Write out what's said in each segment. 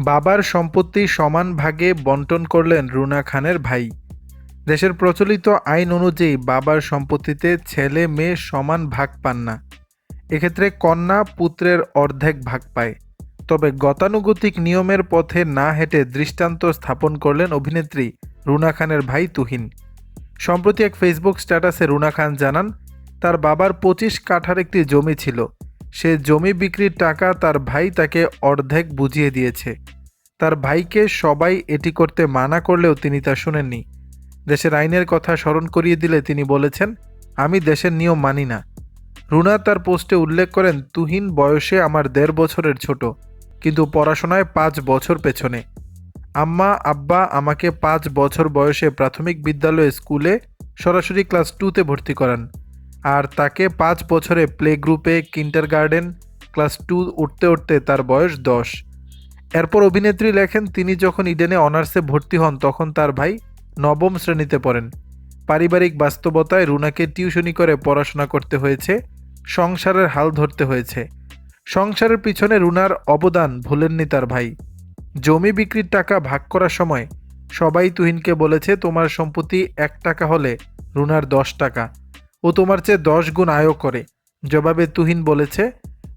বাবার সম্পত্তি সমান ভাগে বন্টন করলেন রুনা খানের ভাই। দেশের প্রচলিত আইন অনুযায়ী বাবার সম্পত্তিতে ছেলে মেয়ে সমান ভাগ পান না। এক্ষেত্রে কন্যা পুত্রের অর্ধেক ভাগ পায়। তবে গতানুগতিক নিয়মের পথে না হেঁটে দৃষ্টান্ত স্থাপন করলেন অভিনেত্রী রুনা খানের ভাই তুহিন। সম্প্রতি এক ফেসবুক স্ট্যাটাসে রুনা খান জানান, তার বাবার পঁচিশ কাঠার একটি জমি ছিল। সে জমি বিক্রির টাকা তার ভাই তাকে অর্ধেক বুঝিয়ে দিয়েছে। তার ভাইকে সবাই এটি করতে মানা করলেও তিনি তা শুনেননি। দেশের আইনের কথা স্মরণ করিয়ে দিলে তিনি বলেছেন, আমি দেশের নিয়ম মানি না। রুনা তার পোস্টে উল্লেখ করেন, তুহিন বয়সে আমার দেড় বছরের ছোট, কিন্তু পড়াশোনায় পাঁচ বছর পেছনে। আম্মা, আব্বা আমাকে পাঁচ বছর বয়সে প্রাথমিক বিদ্যালয়ে স্কুলে সরাসরি ক্লাস টুতে ভর্তি করান। আর তাকে পাঁচ বছরে প্লে গ্রুপে কিন্টার গার্ডেন ক্লাস টু উঠতে উঠতে তার বয়স দশ। এরপর অভিনেত্রী লেখেন, তিনি যখন ইডেনে অনার্সে ভর্তি হন, তখন তার ভাই নবম শ্রেণীতে পড়েন। পারিবারিক বাস্তবতায় রুনাকে টিউশনি করে পড়াশোনা করতে হয়েছে, সংসারের হাল ধরতে হয়েছে। সংসারের পিছনে রুনার অবদান ভুলেননি তার ভাই। জমি বিক্রির টাকা ভাগ করার সময় সবাই তুহিনকে বলেছে, তোমার সম্পত্তি এক টাকা হলে রুনার দশ টাকা। ও তোমার চেয়ে দশ গুণ আয়ও করে। জবাবে তুহিন বলেছে,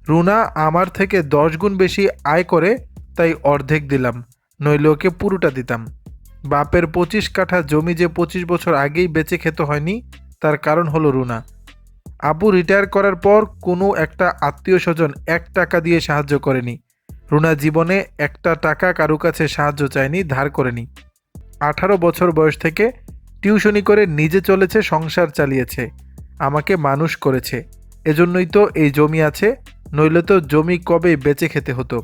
রুনা আমার থেকে দশ গুণ বেশি আয় করে, তাই অর্ধেক দিলাম, নইলে ওকে পুরোটা দিতাম। বাপের পঁচিশ কাঠা জমি যে পঁচিশ বছর আগেই বেঁচে খেতে হয়নি, তার কারণ হলো রুনা। আপু রিটায়ার করার পর কোনো একটা আত্মীয় স্বজন এক টাকা দিয়ে সাহায্য করেনি। রুনা জীবনে একটা টাকা কারও কাছে সাহায্য চায়নি, ধার করেনি। আঠারো বছর বয়স থেকে টিউশনি করে নিজে চলেছে, সংসার চালিয়েছে। আমাকে মানুষ করেছে। এজন্যই তো এই জমি আছে, নইলে তো জমি কবে বেচে খেতে হতো।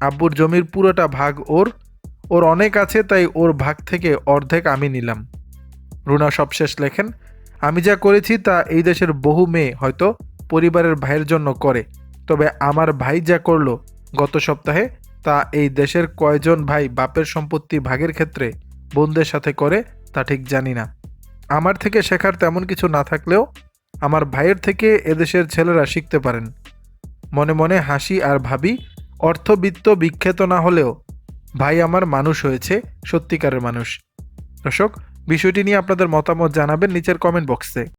আব্বুর জমির পুরোটা ভাগ ওর ওর অনেক আছে তাই ওর ভাগ থেকে অর্ধেক আমি নিলাম। রুনা সবশেষ লেখেন, আমি যা করেছি তা এই দেশের বহু মেয়ে হয়তো পরিবারের ভাইয়ের জন্য করে, তবে আমার ভাই যা করল গত সপ্তাহে তা এই দেশের কয়জন ভাই বাপের সম্পত্তি ভাগের ক্ষেত্রে বোনদের সাথে করে তা ঠিক জানি না। আমার থেকে শেখার তেমন কিছু না থাকলেও আমার ভাইয়ের থেকে এদেশের ছেলেরা শিখতে পারেন। মনে মনে হাসি আর ভাবি অর্থবিত্ত বিখ্যাত না হলেও ভাই আমার মানুষ হয়েছে, সত্যিকারের মানুষ। দর্শক, বিষয়টি নিয়ে আপনাদের মতামত জানাবেন নিচের কমেন্ট বক্সে